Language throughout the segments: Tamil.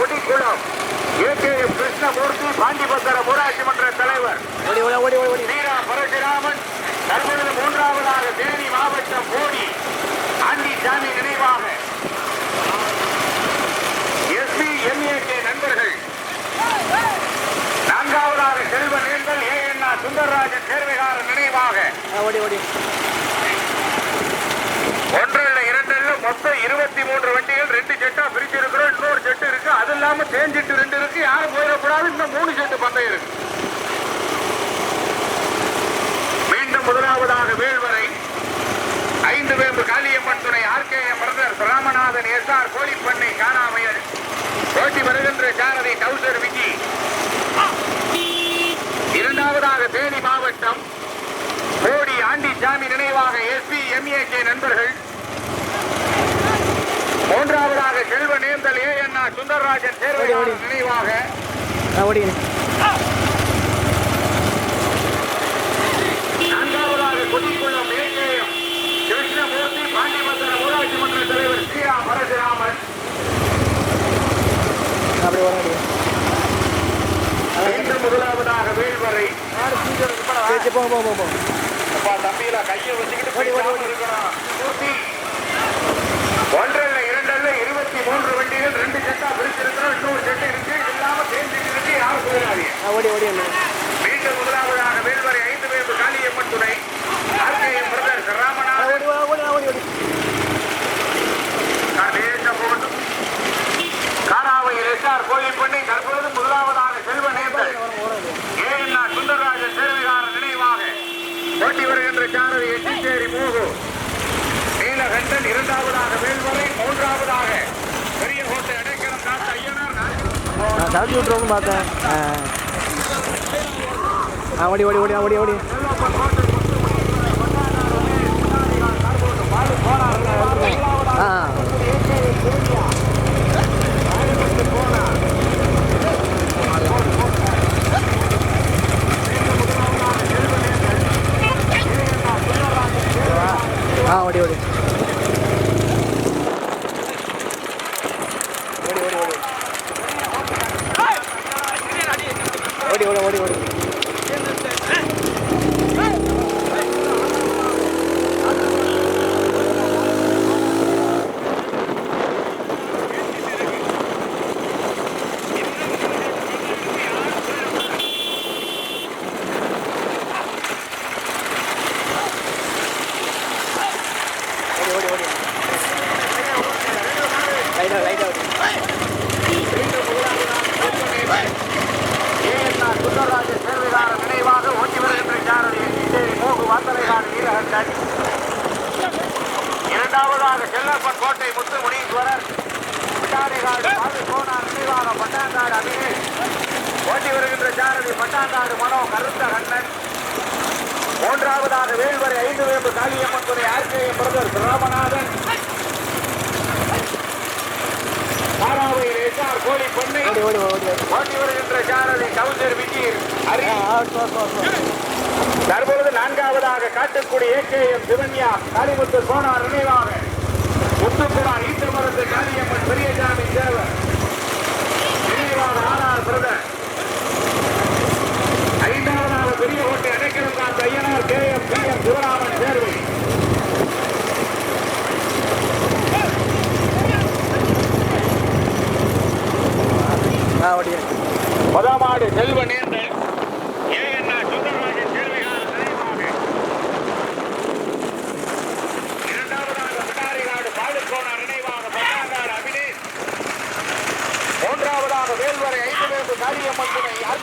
குடிக்குளம். ஏகேஎம் கிருஷ்ணமூர்த்தி பாண்டிபக்கர ஊராட்சி மன்ற தலைவர். வீரா பரசுராமன் தற்பொழுது மூன்றாவதாக தேனி மாவட்டம் போடி ஆண்டிசாமி நினைவாக. எஸ்பி எம்ஏகே நண்பர்கள். நான்காவதாக செல்வ நேர்கள் ஏ என் ஆர் சுந்தரராஜன் சேர்வைகாரர் நினைவாக. ஒன்றல்ல இரண்டல்ல மொத்தம் இருபத்தி மூன்று வண்டிகள் ரெண்டு செட்டா பிரிச்சிருக்கும். சுந்தரராஜன் சேர்வையாளர் நினைவாக. நான்காவதாக கொட்டிக்குளம் மேற்கேயம். கிருஷ்ணமூர்த்தி தலைவர் சி. ஆ. பரசுராமன். இந்த முதலாவதாக வேல்வரை. போங்க போங்க போங்க தம்பியில கையை வச்சுக்கிட்டு ஓட்டி வருகின்ற சாரதி எட்டிச்சேரி மூகு. நீலகண்டன் இரண்டாவதாக மேல்வரை மூன்றாவதாக. பெரிய கோட்டை அடைக்கலம் காத்த ஐயனார் நான். சாந்தி விட்டுறவங்க பார்த்தேன். ஆ ஓடி ஓடி ஓடி ஓடி ஓடி. ஆ. ஓடி ஓடி. சாரதி போனார் நினைவாக பட்டாங்காடு அணியை ஓட்டி வருகின்ற சாரதி பட்டாங்காடு மனோ கருத்த கண்ணன். மூன்றாவதாக வேல்வரை ஐந்து வேம்பு காளியம்மன் துறை ஆர்கேஎம் பிரதர் ராமநாதன் மாராவையில் எஸ்ஆர் கோழி பொண்ணை ஓட்டி வருகின்ற சாரதி கவுஞ்சர் விஜீர் அரிய தற்பொழுது நான்காவதாக காட்டுக்குடி ஏகேஎம் சிவன்யா காளிமுத்து சோனார் நினைவாக. முத்துக்குமார்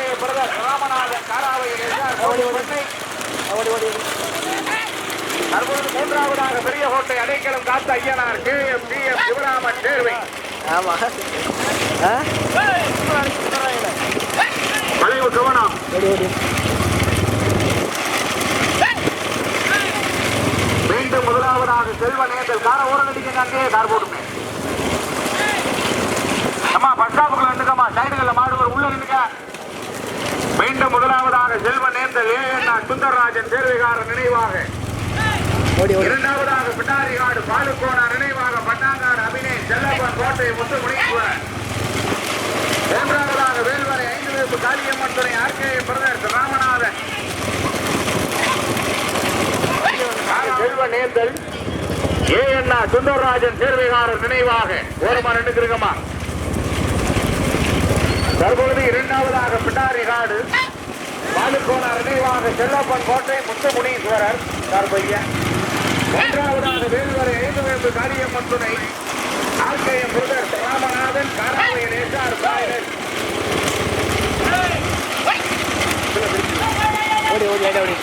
அவருடைய பிரதர் ராமநாதன் காராவை தற்போது மூன்றாவதாக Periya Kottai Adaikalam Katha Ayyanar K M P M Sivaraman தேர்வை மீண்டும் முதலாவதாக செல்வ நேற்று கார ஓரம் அடிக்கிறாங்க கார் போடுமே அம்மா பஸ் ஸ்டாப்புக்குள்ள இருந்துக்கம்மா சைடுகளில் மாடுவர் உள்ள இருந்துக்க மீண்டும் முதலாவதாக செல்வ நேந்தல் ஏஎன்ஆ சுந்தரராஜன் தேர்விகாரன் நினைவாக. இரண்டாவதாக பிட்டாரிகாடு பாலுக்கோணா நினைவாக பட்டாங்காடு அபிநய் செல்லப்பன் கோட்டை முத்து முனீஸ்வரன் மூன்றாவதாக வேல்வரை ஐந்து வேப்பு காளியம்மன் துணை ஆர்கே பிரதர் ராமநாதன். செல்வ நேந்தல் ஏஎன்ஆ சுந்தரராஜன் சேர்வைகாரர் நினைவாக. ஓரமா நின்றுக்கிறங்கம்மா தற்பொழுது இரண்டாவதாக பிடாரி காடு. பாலுக்கோண நினைவாக செல்லப்பன் கோட்டை முத்துமுனீஸ்வரர் தற்பைய மூன்றாவதாக வேல்வரை ஐந்து வேம்பு காரியம்மன் துணை ஆர்கேஎம் புதர் ராமநாதன் காராவை நேசார் பாயரன் ஓடி ஓடி ஓடி.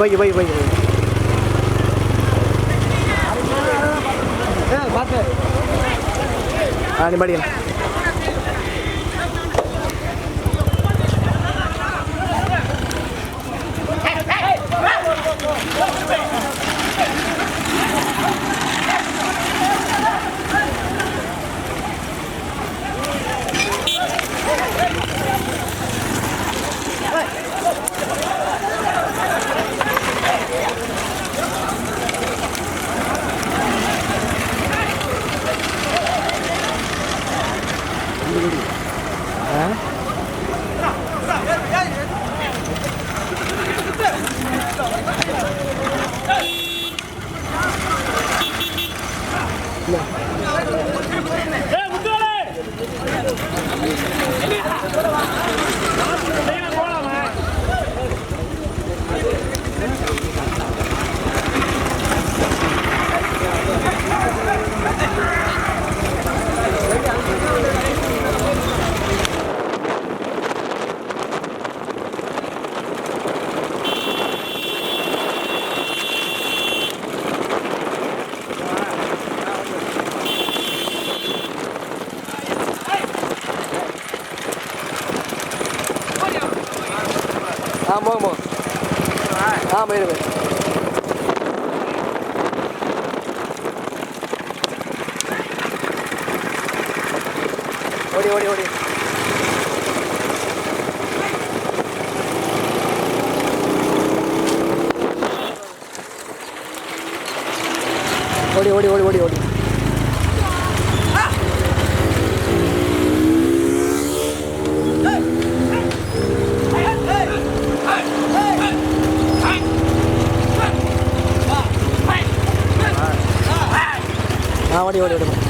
ಬೈ ಬೈ ಬೈ ಬೈ ಹಾಂ ನಿಮ್ಮ ಬಡಿ りおりおり。おりおりりりり。ありりり。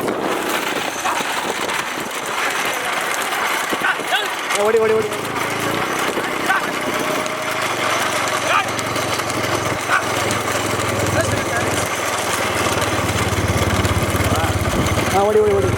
ஓடி ஓடி ஓடி. ஆ ஓடி ஓடி ஓடி.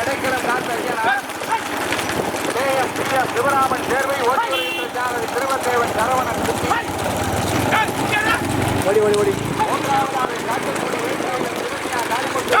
Adaikalam Katha Ayyanar KM P. M Sivaraman Servai ஓட்டி திருவத்தேவன் சரவணன் ஓடி ஓடி ஓடி. மூன்றாவதாக காட்டுக்குடி வேட்டையன்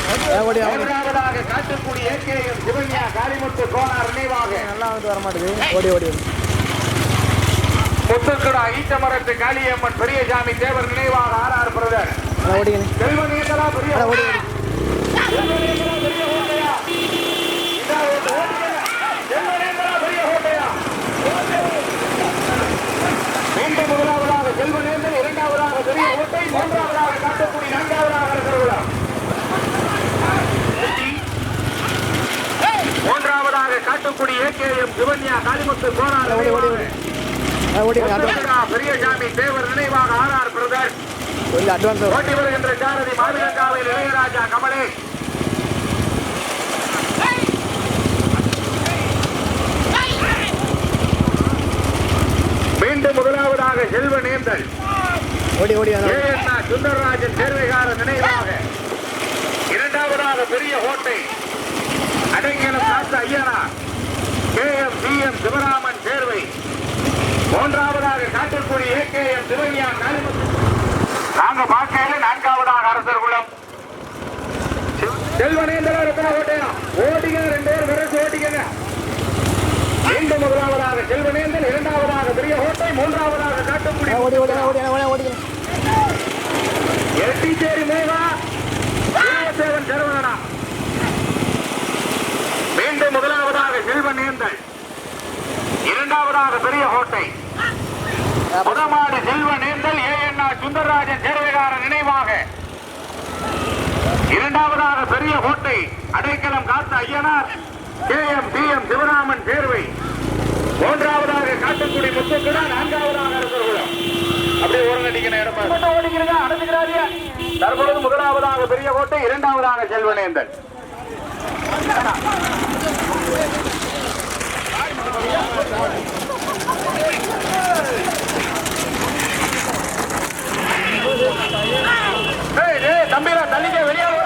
ஓடி ஓடி மூன்றாவதாக காட்டுக்குடி ஏகே எம் சிவன்யா காளிமுத்து கோனார் நினைவாக. நல்லா வந்து வர மாட்டேது ஓடி ஓடி ஓடி. முத்துக்கடா ஈச்சமரத்து காளியம்மன் பெரியசாமி தேவர் நினைவாக ஆர் ஆர் பிரதர். பெரிய ஓடி ஓடி. செல்வநேந்தலா பெரிய ஓட்டு, மீண்டும் முதலாவதாக செல்வநேந்தல் இரண்டாவதாக பெரிய கோட்டை மூன்றாவதாக காட்டுக்குடி நான்காவதாக அரசர்குளா மூன்றாவதாக காட்டுக்குடி ஏகேஎம் சிவன்யா காளிமுத்து முத்துக்கடா பெரியசாமி தேவர் நினைவாக ஆர் ஆர் பிரதர் ஓட்டி வருகின்ற சாரதி மாவிலங்காவில் இளையராஜா கமலேஷ். மீண்டும் முதலாவதாக செல்வ நேந்தல். ஓடி ஓடி சுந்தரராஜன் சேர்வைகார நினைவாக. இரண்டாவதாக பெரிய கோட்டை. அடங்கியலம் Katha ஐயனா. K M P M Sivaraman Servai. மூன்றாவதாக காட்டக்கூடிய ஏ கே எம் சிவன்யா நாங்க பார்க்கையில நான்காவதாக அரசர் குளம் செல்வனேந்திரா எத்தனை ஓட்டையா ஓட்டிங்க ரெண்டு பேர் விரைச்சு ஓட்டிக்கங்க. மீண்டும் முதலாவதாக செல்வனேந்தன் இரண்டாவதாக பெரிய ஓட்டை மூன்றாவதாக காட்டுக்குடி ஆ ஓடி ஓடி ஓடி ஓடி ஓடி எட்டிச்சேரி மேகா வீரசேவன் சரவணனா மீண்டும் முதலாவதாக செல்வன் நேந்தல் இரண்டாவதாக பெரிய கோட்டை. முதமாடு செல்வ நேந்தல் ஏஎன்ஆர் சுந்தரராஜன் சேர்வைகார நினைவாக. இரண்டாவதாக Periya Kottai Adaikalam Katha Ayyanar K M D M Sivaraman Servai. மூன்றாவதாக காட்டுக்குடி முத்துக்குடா நான்காவதாக அரசர்குளம் அப்படியே ஓரம் கட்டிக்கணும் இடமா ஓடிக்கிறதா? அடைஞ்சுக்கிறாரியா தற்பொழுது முதலாவதாக பெரிய கோட்டை இரண்டாவதாக செல்வனேந்தன் தம்பிரா தள்ளிக்க வெளியே